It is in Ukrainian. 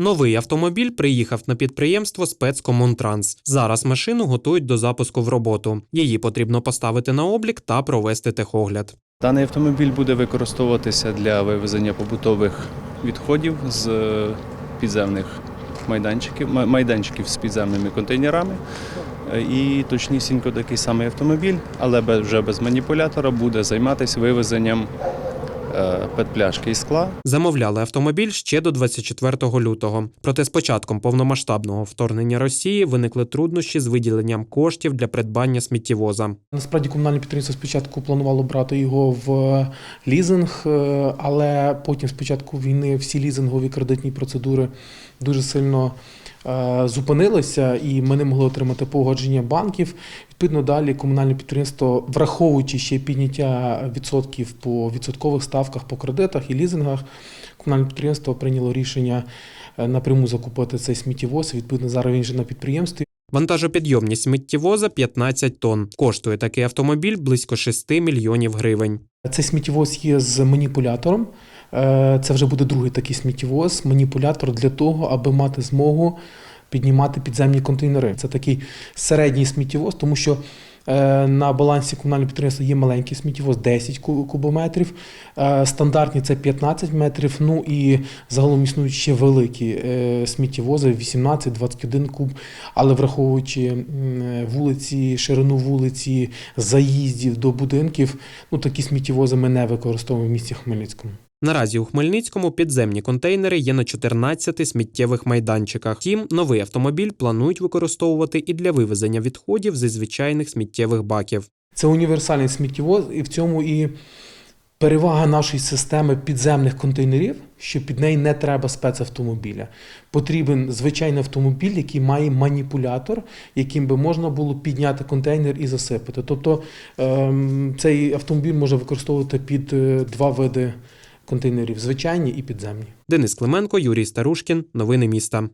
Новий автомобіль приїхав на підприємство спецкомунтранс. Зараз машину готують до запуску в роботу. Її потрібно поставити на облік та провести техогляд. Даний автомобіль буде використовуватися для вивезення побутових відходів з е, підземних майданчиків, майданчиків з підземними контейнерами. Е, І точнісінько такий самий автомобіль, але вже без маніпулятора, буде займатися вивезенням петпляшки і скла Замовляли автомобіль ще до 24 лютого. Проте з початком повномасштабного вторгнення Росії виникли труднощі з виділенням коштів для придбання сміттєвоза. Насправді комунальне підприємство спочатку планувало брати його в лізинг, е, але потім з початку війни всі лізингові кредитні процедури дуже сильно е, зупинилися, і ми не могли отримати погодження банків. Відповідно, далі комунальне підприємство, враховуючи ще підняття відсотків по відсоткових ставках по кредитах і лізингах, комунальне підприємство прийняло рішення е, напряму закупити цей сміттєвоз. Відповідно, зараз він вже на підприємстві. Вантажопідйомність сміттєвоза 15 тонн. Коштує такий автомобіль близько 6 мільйонів гривень. Цей сміттєвоз є з маніпулятором. Е, Це вже буде другий такий сміттєвоз, маніпулятор для того, аби мати змогу піднімати підземні контейнери. Це такий середній сміттєвоз, тому що на балансі комунального підприємства є маленький сміттєвоз 10 кубометрів, е, стандартні це 15 метрів. Ну і загалом існують ще великі е, сміттєвози 18-21 куб. Але враховуючи вулиці, ширину вулиці, заїздів до будинків, ну такі сміттєвози ми не використовуємо в місті Хмельницькому. Наразі у Хмельницькому підземні контейнери є на 14 сміттєвих майданчиках. Втім, новий автомобіль планують використовувати і для вивезення відходів зі звичайних сміттєвих баків. Це універсальний сміттєвоз, і в цьому і перевага нашої системи підземних контейнерів, що під неї не треба спецавтомобіля. Потрібен звичайний автомобіль, який має маніпулятор, яким би можна було підняти контейнер і засипати. Тобто ем, цей автомобіль може використовувати під е, два види контейнерів: звичайні і підземні. Денис Клименко, Юрій Старушкін. Новини міста.